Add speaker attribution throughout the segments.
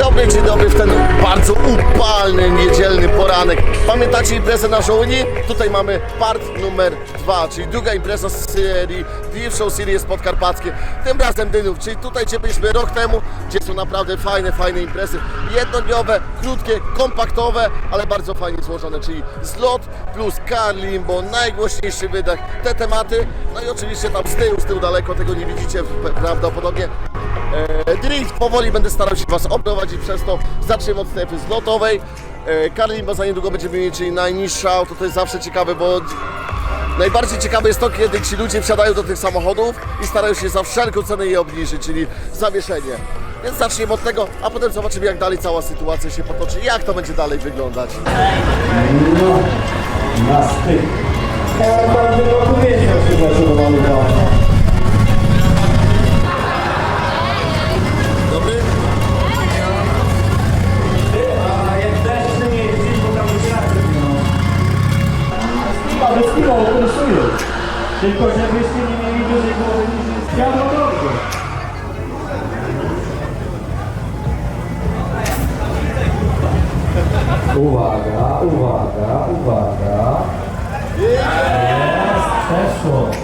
Speaker 1: Dobry, dzień dobry w ten bardzo upalny, niedzielny poranek. Pamiętacie imprezę na Żołni? Tutaj mamy part numer dwa, czyli druga impreza z serii Div Show Series Podkarpackie. Tym razem Dynów, czyli tutaj gdzie byliśmy rok temu, gdzie są naprawdę fajne, fajne imprezy. Jednodniowe, krótkie, kompaktowe, ale bardzo fajnie złożone, czyli zlot plus car limbo, najgłośniejszy wydech, te tematy. No i oczywiście tam z tyłu, z tyłu daleko, tego nie widzicie prawdopodobnie. E, Drift powoli będę starał się Was oprowadzić przez to. Zaczniemy od strefy zlotowej. E, Karlimba za niedługo będziemy mieli, czyli najniższa auto. To jest zawsze ciekawe, bo najbardziej ciekawe jest to, kiedy ci ludzie wsiadają do tych samochodów i starają się za wszelką cenę je obniżyć, czyli zawieszenie. Więc zaczniemy od tego, a potem zobaczymy jak dalej cała sytuacja się potoczy, jak to będzie dalej wyglądać.
Speaker 2: Na styk. Ja tam tylko chyba, Okresują. Tylko żebyście nie mieli dużej głowy niż jest wiadomo. Uwaga, uwaga, uwaga. Jest, przeszło.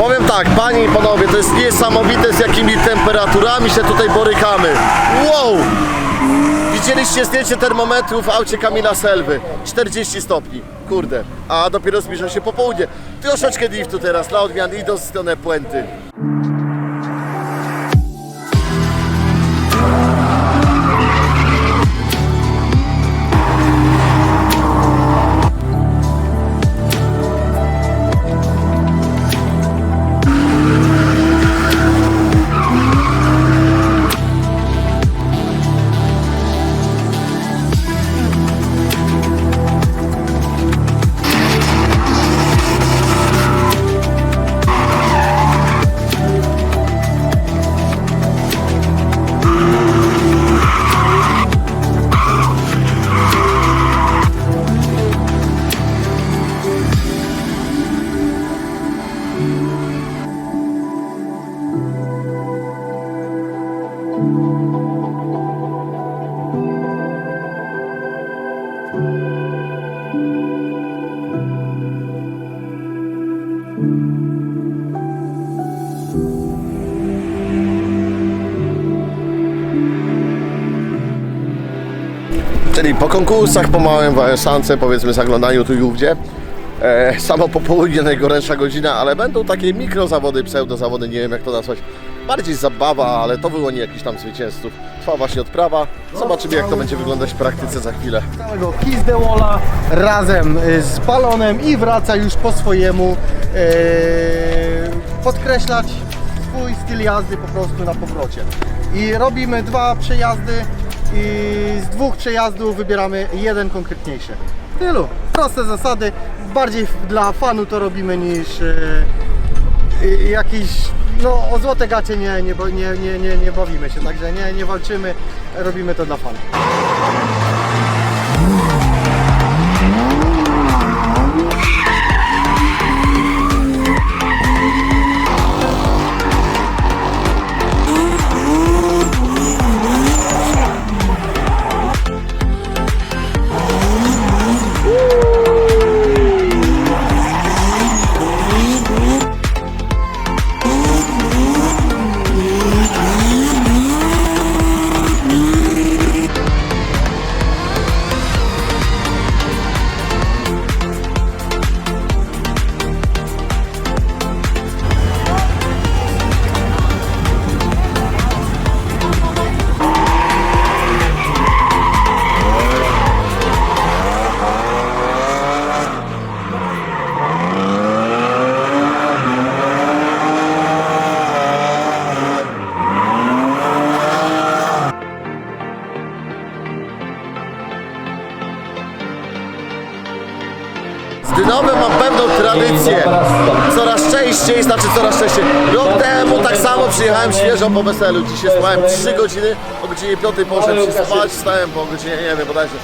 Speaker 1: Powiem tak, panie i panowie, to jest niesamowite z jakimi temperaturami się tutaj borykamy. Wow! Widzieliście zdjęcie termometru w aucie Kamila Selwy. 40 stopni. Kurde. A dopiero zbliża się popołudnie. Troszeczkę driftu teraz dla odmiany idąc w stronę Puenty. Konkursach, po małym wałęsance, powiedzmy zaglądaniu tu i ówdzie. E, samo popołudnie najgorętsza godzina, ale będą takie mikrozawody, pseudozawody, nie wiem jak to nazwać. Bardziej zabawa, ale to wyłoni jakichś tam zwycięzców. Trwa właśnie odprawa. Zobaczymy jak to będzie wyglądać w praktyce za chwilę.
Speaker 3: całego Kiss the Walla razem y, z balonem i wraca już po swojemu e, podkreślać swój styl jazdy po prostu na powrocie. I robimy dwa przejazdy i z dwóch przejazdów wybieramy jeden konkretniejszy. Tylu. Proste zasady. Bardziej dla fanu to robimy niż e, y, jakiś no o złote gacie nie, nie, nie, nie, nie, bawimy się, także nie, nie walczymy, robimy to dla fanu.
Speaker 1: Częściej, znaczy coraz częściej. Rok temu tak samo przyjechałem świeżo po weselu. Dzisiaj spałem 3 godziny, o godzinie 5 poszedłem się spać, wstałem po godzinie, nie wiem, bodajże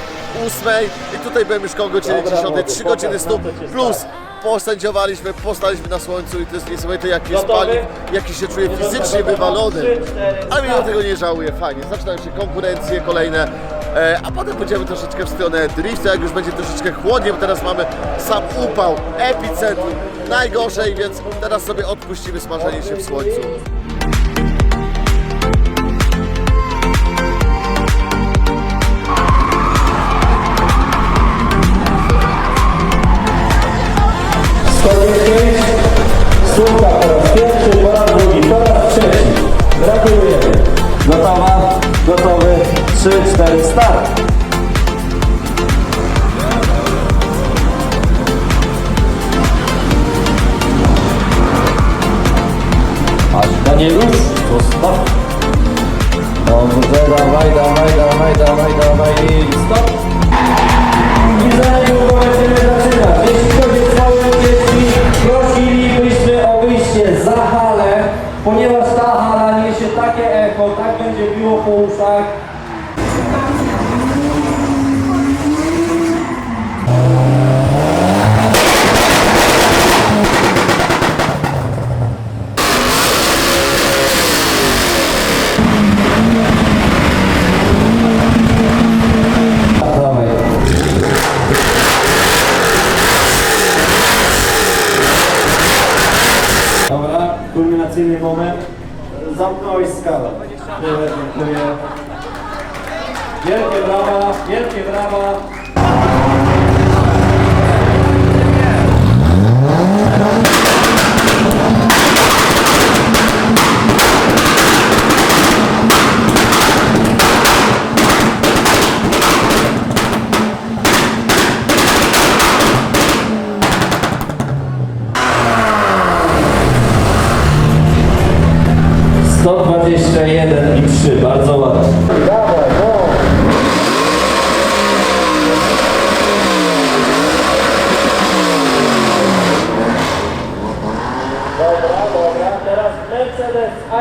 Speaker 1: 8 i tutaj byłem już koło godziny 10, 3 godziny snu. plus posędziowaliśmy, postaliśmy na słońcu i to jest niesamowite jaki jest palik, jaki się czuje fizycznie wywalony. Ale mimo tego nie żałuję, fajnie. Zaczynają się konkurencje kolejne, a potem pójdziemy troszeczkę w stronę driftu, jak już będzie troszeczkę chłodniej, bo teraz mamy sam upał, epicentrum, najgorzej, więc teraz sobie odpuścimy smażenie się w słońcu.
Speaker 2: Słucha po raz pierwszy, po raz drugi, po raz trzeci. Gratulujemy. 3, 4, start. Aż Danielus, zostaw. Dobrze, dawaj, dawaj, dawaj, dawaj, dawaj i stop. I za niedługo będziemy zaczynać. Jeśli chodzi o małe dzieci, prosilibyśmy o wyjście za halę, ponieważ ta hala niesie takie echo, tak będzie biło po uszach. Kulminacyjny moment. Zamknąłeś skalę. Dziękuję. Wielkie brawa, wielkie brawa.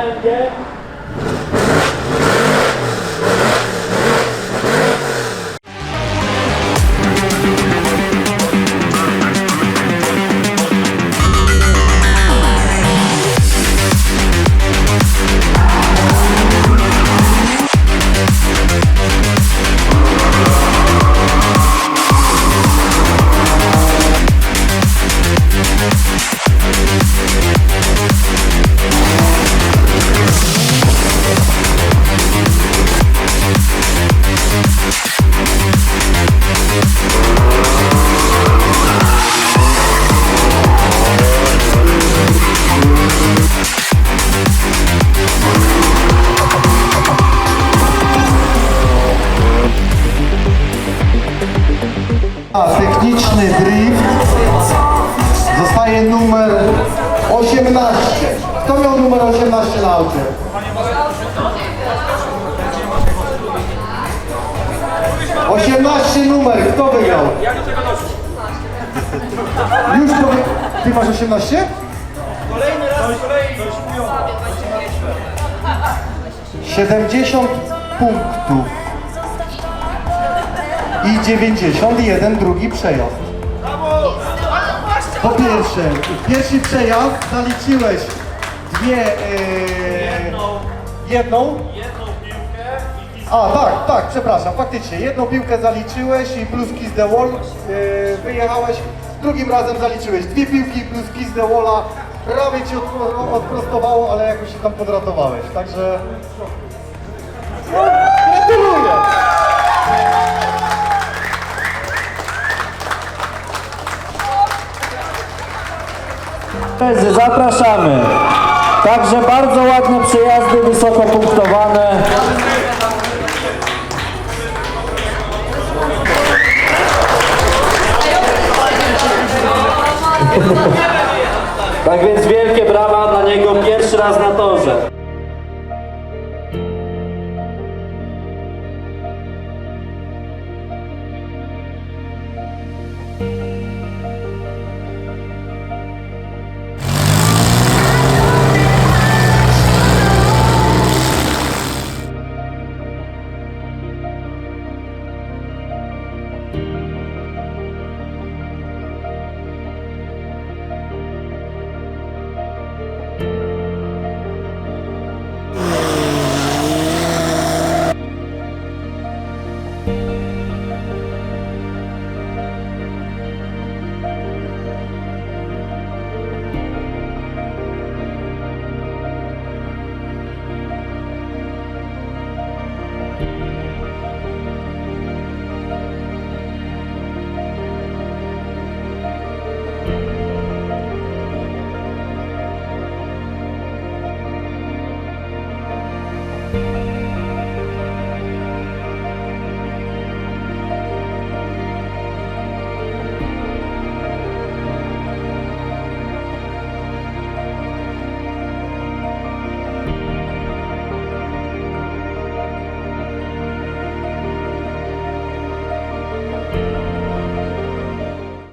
Speaker 3: again. 18 na aucie? Osiemnasty numer, kto wygrał? Już to wy... Ty masz 18? Kolejny raz, kolejny. 70 punktów i 91 drugi przejazd. Po pierwsze, pierwszy przejazd zaliczyłeś dwie... E, jedną. A, tak, tak, przepraszam, faktycznie. Jedną piłkę zaliczyłeś i plus kiss the wall e, wyjechałeś. Drugim razem zaliczyłeś dwie piłki plus kiss the walla. Prawie ci odpro- odprostowało, ale jakoś się tam podratowałeś. Także... Gratuluję!
Speaker 2: Koledzy, zapraszamy. Także bardzo ładne przejazdy, wysoko punktowane. Tak więc wielkie brawa dla niego pierwszy raz na torze.